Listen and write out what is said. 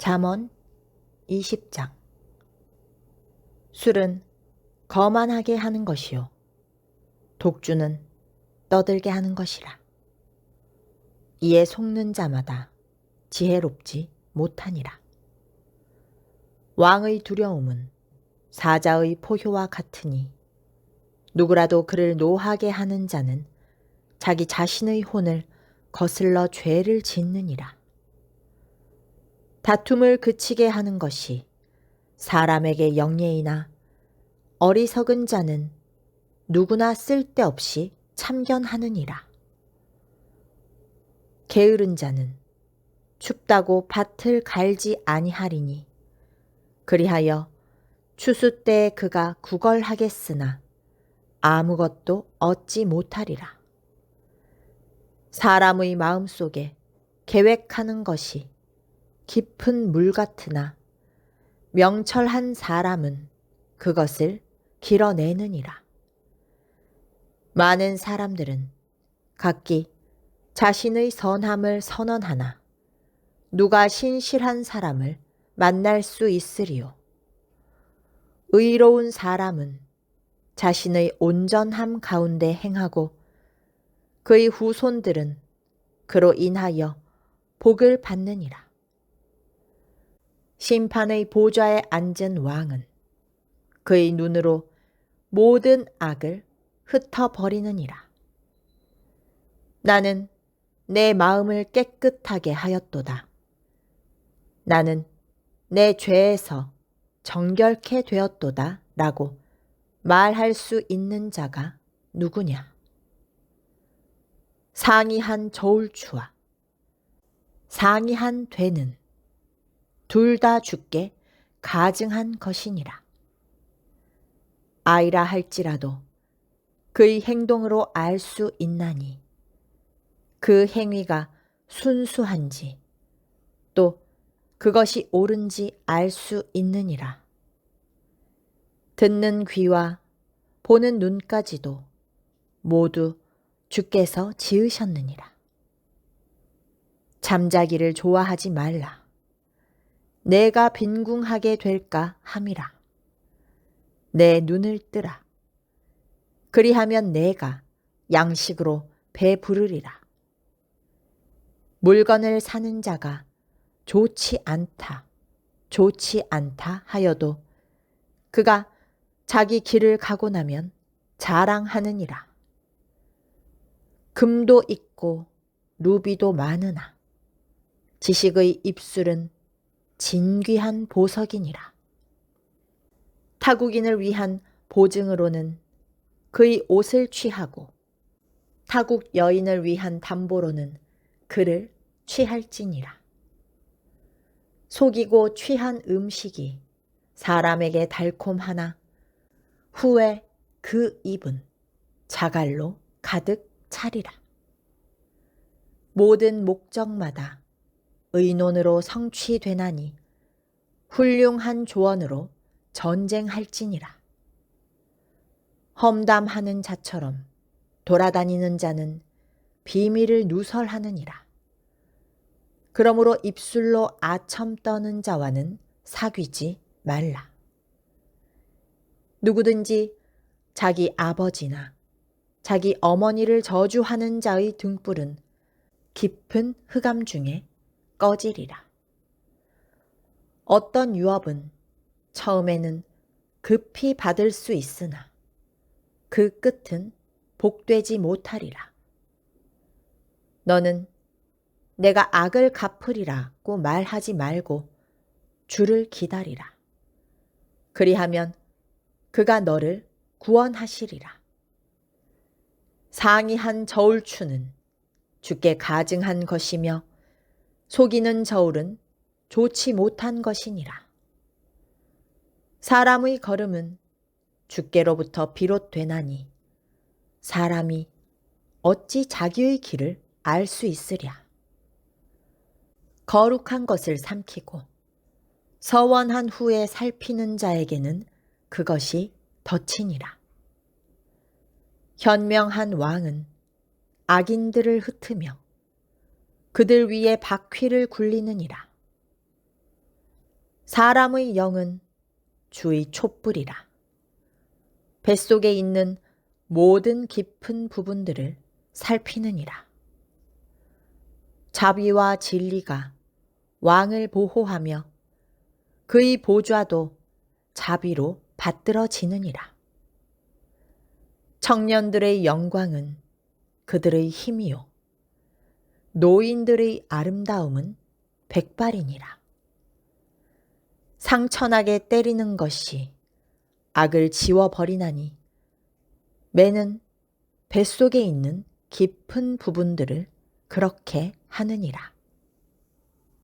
잠언 20장. 술은 거만하게 하는 것이요. 독주는 떠들게 하는 것이라. 이에 속는 자마다 지혜롭지 못하니라. 왕의 두려움은 사자의 포효와 같으니 누구라도 그를 노하게 하는 자는 자기 자신의 혼을 거슬러 죄를 짓느니라 다툼을 그치게 하는 것이 사람에게 영예이나 어리석은 자는 누구나 쓸데없이 참견하느니라. 게으른 자는 춥다고 밭을 갈지 아니하리니 그리하여 추수 때 그가 구걸하겠으나 아무것도 얻지 못하리라. 사람의 마음 속에 계획하는 것이 깊은 물 같으나 명철한 사람은 그것을 길어내느니라. 많은 사람들은 각기 자신의 선함을 선언하나 누가 신실한 사람을 만날 수 있으리요. 의로운 사람은 자신의 온전함 가운데 행하고 그의 후손들은 그로 인하여 복을 받느니라. 심판의 보좌에 앉은 왕은 그의 눈으로 모든 악을 흩어버리느니라. 나는 내 마음을 깨끗하게 하였도다. 나는 내 죄에서 정결케 되었도다. 라고 말할 수 있는 자가 누구냐? 상이한 저울추와 상이한 되는 둘 다 죽게 가증한 것이니라. 아이라 할지라도 그의 행동으로 알 수 있나니 그 행위가 순수한지 또 그것이 옳은지 알 수 있느니라. 듣는 귀와 보는 눈까지도 모두 주께서 지으셨느니라. 잠자기를 좋아하지 말라. 내가 빈궁하게 될까 함이라. 내 눈을 뜨라. 그리하면 내가 양식으로 배 부르리라. 물건을 사는 자가 좋지 않다, 좋지 않다 하여도 그가 자기 길을 가고 나면 자랑하느니라. 금도 있고 루비도 많으나 지식의 입술은 진귀한 보석이니라. 타국인을 위한 보증으로는 그의 옷을 취하고 타국 여인을 위한 담보로는 그를 취할지니라. 속이고 취한 음식이 사람에게 달콤하나 후에 그 입은 자갈로 가득 차리라. 모든 목적마다 의논으로 성취되나니 훌륭한 조언으로 전쟁할지니라. 험담하는 자처럼 돌아다니는 자는 비밀을 누설하느니라. 그러므로 입술로 아첨 떠는 자와는 사귀지 말라. 누구든지 자기 아버지나 자기 어머니를 저주하는 자의 등불은 깊은 흑암 중에 꺼지리라. 어떤 유업은 처음에는 급히 받을 수 있으나 그 끝은 복되지 못하리라. 너는 내가 악을 갚으리라고 말하지 말고 주를 기다리라. 그리하면 그가 너를 구원하시리라. 상이한 저울추는 주께 가증한 것이며 속이는 저울은 좋지 못한 것이니라. 사람의 걸음은 주께로부터 비롯되나니 사람이 어찌 자기의 길을 알 수 있으랴. 거룩한 것을 삼키고 서원한 후에 살피는 자에게는 그것이 덫이니라. 현명한 왕은 악인들을 흩으며 그들 위에 바퀴를 굴리느니라. 사람의 영은 주의 촛불이라. 뱃속에 있는 모든 깊은 부분들을 살피느니라. 자비와 진리가 왕을 보호하며 그의 보좌도 자비로 받들어지느니라. 청년들의 영광은 그들의 힘이요. 노인들의 아름다움은 백발이니라. 상처나게 때리는 것이 악을 지워버리나니 매는 뱃속에 있는 깊은 부분들을 그렇게 하느니라.